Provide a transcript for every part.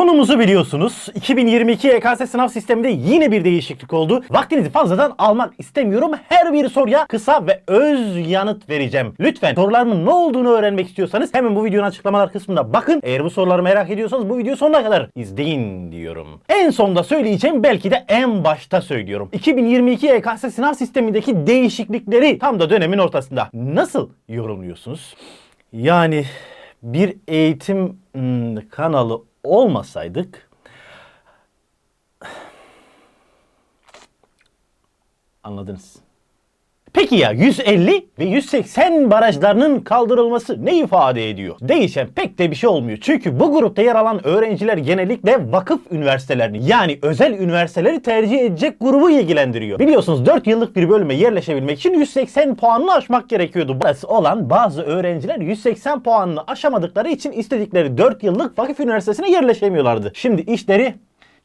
Konumuzu biliyorsunuz. 2022 YKS sınav sisteminde yine bir değişiklik oldu. Vaktinizi fazladan almak istemiyorum. Her bir soruya kısa ve öz yanıt vereceğim. Lütfen sorularımın ne olduğunu öğrenmek istiyorsanız hemen bu videonun açıklamalar kısmında bakın. Eğer bu soruları merak ediyorsanız bu videoyu sonuna kadar izleyin diyorum. En sonda söyleyeceğim belki de en başta söylüyorum. 2022 YKS sınav sistemindeki değişiklikleri tam da dönemin ortasında nasıl yorumluyorsunuz? Yani bir eğitim hmm, kanalı olmasaydık anladınız. Peki ya 150 ve 180 barajlarının kaldırılması ne ifade ediyor? Değişen pek de bir şey olmuyor. Çünkü bu grupta yer alan öğrenciler genellikle vakıf üniversitelerini yani özel üniversiteleri tercih edecek grubu ilgilendiriyor. Biliyorsunuz 4 yıllık bir bölüme yerleşebilmek için 180 puanını aşmak gerekiyordu. Burası olan bazı öğrenciler 180 puanını aşamadıkları için istedikleri 4 yıllık vakıf üniversitesine yerleşemiyorlardı. Şimdi işleri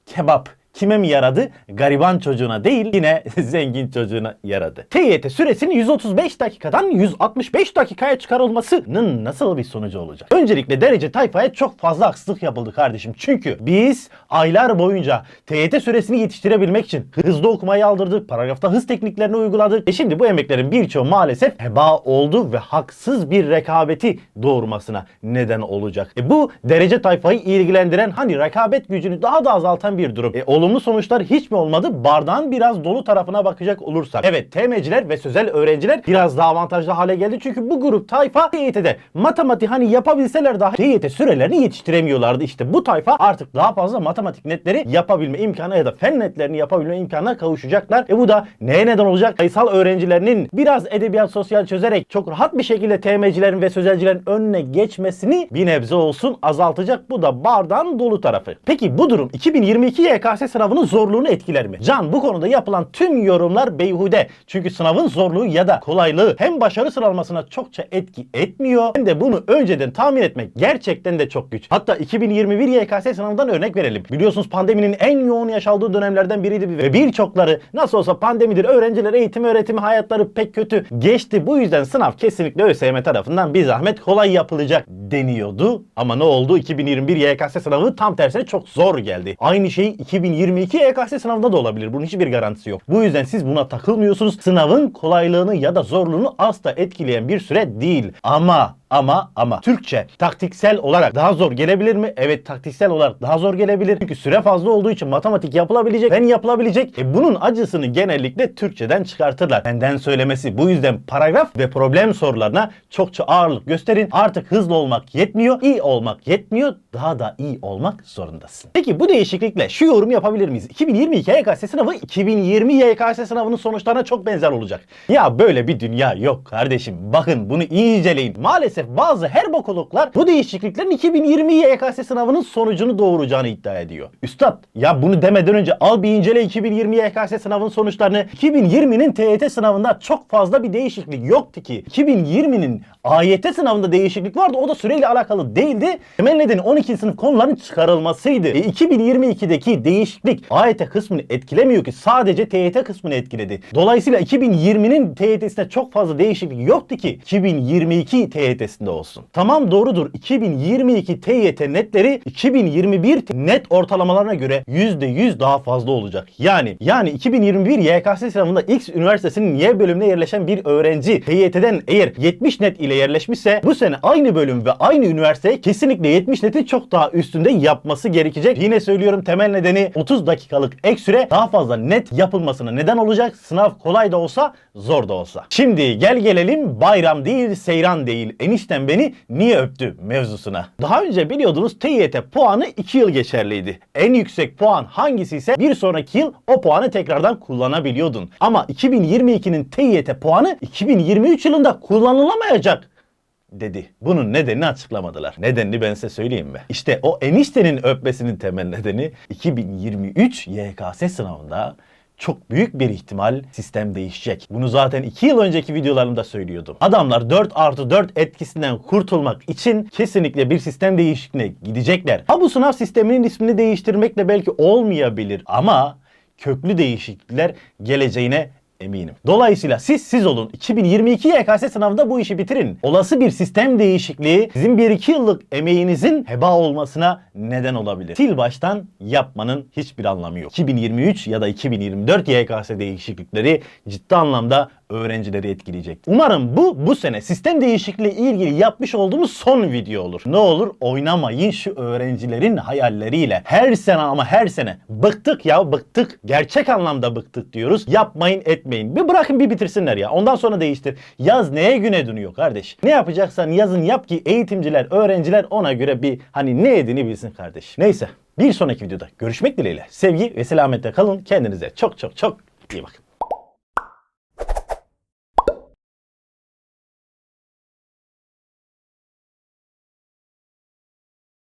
kebap kime mi yaradı? Gariban çocuğuna değil yine zengin çocuğuna yaradı. TYT süresinin 135 dakikadan 165 dakikaya çıkarılmasının nasıl bir sonucu olacak? Öncelikle derece tayfaya çok fazla haksızlık yapıldı kardeşim. Çünkü biz aylar boyunca TYT süresini yetiştirebilmek için hızlı okumayı aldırdık, paragrafta hız tekniklerini uyguladık. E şimdi bu emeklerin birçoğu maalesef heba oldu ve haksız bir rekabeti doğurmasına neden olacak. E bu derece tayfayı ilgilendiren hani rekabet gücünü daha da azaltan bir durum. E olumlu sonuçlar hiç mi olmadı? Bardağın biraz dolu tarafına bakacak olursak. Evet TM'ciler ve sözel öğrenciler biraz daha avantajlı hale geldi. Çünkü bu grup tayfa TYT'de matematik hani yapabilseler daha TYT sürelerini yetiştiremiyorlardı. İşte bu tayfa artık daha fazla matematik netleri yapabilme imkanı ya da fen netlerini yapabilme imkanına kavuşacaklar. E bu da neye neden olacak? Sayısal öğrencilerinin biraz edebiyat sosyal çözerek çok rahat bir şekilde TM'cilerin ve sözelcilerin önüne geçmesini bir nebze olsun azaltacak. Bu da bardağın dolu tarafı. Peki bu durum 2022 YKS sınavının zorluğunu etkiler mi? Can bu konuda yapılan tüm yorumlar beyhude. Çünkü sınavın zorluğu ya da kolaylığı hem başarı sıralamasına çokça etki etmiyor hem de bunu önceden tahmin etmek gerçekten de çok güç. Hatta 2021 YKS sınavından örnek verelim. Biliyorsunuz pandeminin en yoğun yaşandığı dönemlerden biriydi ve birçokları nasıl olsa pandemidir öğrenciler eğitim öğretimi hayatları pek kötü geçti. Bu yüzden sınav kesinlikle ÖSYM tarafından bir zahmet kolay yapılacak deniyordu. Ama ne oldu? 2021 YKS sınavı tam tersine çok zor geldi. Aynı şey 2022 YKS sınavında da olabilir. Bunun hiçbir garantisi yok. Bu yüzden siz buna takılmıyorsunuz. Sınavın kolaylığını ya da zorluğunu asla etkileyen bir süre değil. Ama ama ama Türkçe taktiksel olarak daha zor gelebilir mi? Evet taktiksel olarak daha zor gelebilir. Çünkü süre fazla olduğu için matematik yapılabilecek, fen yapılabilecek. E bunun acısını genellikle Türkçeden çıkartırlar. Benden söylemesi. Bu yüzden paragraf ve problem sorularına çokça ağırlık gösterin. Artık hızlı olmak yetmiyor, iyi olmak yetmiyor. Daha da iyi olmak zorundasın. Peki bu değişiklikle şu yorum yapabilir miyiz? 2022 YKS sınavı 2020 YKS sınavının sonuçlarına çok benzer olacak. Ya böyle bir dünya yok kardeşim. Bakın bunu iyi inceleyin. Maalesef bazı her bokologlar bu değişikliklerin 2020 YKS sınavının sonucunu doğuracağını iddia ediyor. Üstad ya bunu demeden önce al bir incele 2020 YKS sınavının sonuçlarını. 2020'nin TYT sınavında çok fazla bir değişiklik yoktu ki. 2020'nin AYT sınavında değişiklik vardı. O da süreyle alakalı değildi. Temel nedeni 12. sınıf konuların çıkarılmasıydı. E, 2022'deki değişiklik AYT kısmını etkilemiyor ki sadece TYT kısmını etkiledi. Dolayısıyla 2020'nin TYT'sinde çok fazla değişiklik yoktu ki 2022 TYT'sinde olsun. Tamam doğrudur. 2022 TYT netleri 2021 net ortalamalarına göre %100 daha fazla olacak. Yani yani 2021 YKS sınavında X üniversitesinin Y bölümüne yerleşen bir öğrenci TYT'den eğer 70 net ile yerleşmişse bu sene aynı bölüm ve aynı üniversiteye kesinlikle 70 netin çok daha üstünde yapması gerekecek. Yine söylüyorum temel nedeni 30 dakikalık ek süre daha fazla net yapılmasına neden olacak. Sınav kolay da olsa zor da olsa. Şimdi gel gelelim bayram değil seyran değil enişten beni niye öptü mevzusuna. Daha önce biliyordunuz TYT puanı 2 yıl geçerliydi. En yüksek puan hangisi ise bir sonraki yıl o puanı tekrardan kullanabiliyordun. Ama 2022'nin TYT puanı 2023 yılında kullanılamayacak dedi. Bunun nedenini açıklamadılar. Nedenini ben size söyleyeyim mi? İşte o eniştenin öpmesinin temel nedeni 2023 YKS sınavında çok büyük bir ihtimal sistem değişecek. Bunu zaten 2 yıl önceki videolarımda söylüyordum. Adamlar 4 artı 4 etkisinden kurtulmak için kesinlikle bir sistem değişikliğine gidecekler. Ha bu sınav sisteminin ismini değiştirmekle belki olmayabilir ama köklü değişiklikler geleceğine eminim. Dolayısıyla siz siz olun. 2022 YKS sınavında bu işi bitirin. Olası bir sistem değişikliği sizin 1-2 yıllık emeğinizin heba olmasına neden olabilir. Sil baştan yapmanın hiçbir anlamı yok. 2023 ya da 2024 YKS değişiklikleri ciddi anlamda öğrencileri etkileyecek. Umarım bu bu sene sistem değişikliği ilgili yapmış olduğumuz son video olur. Ne olur oynamayın şu öğrencilerin hayalleriyle. Her sene ama her sene bıktık ya bıktık. Gerçek anlamda bıktık diyoruz. Yapmayın etmeyin. Bir bırakın bir bitirsinler ya. Ondan sonra değiştir. Yaz neye güne dönüyor kardeş? Ne yapacaksan yazın yap ki eğitimciler, öğrenciler ona göre bir hani ne yediğini bilsin kardeş. Neyse bir sonraki videoda görüşmek dileğiyle. Sevgi ve selametle kalın. Kendinize çok çok çok iyi bakın.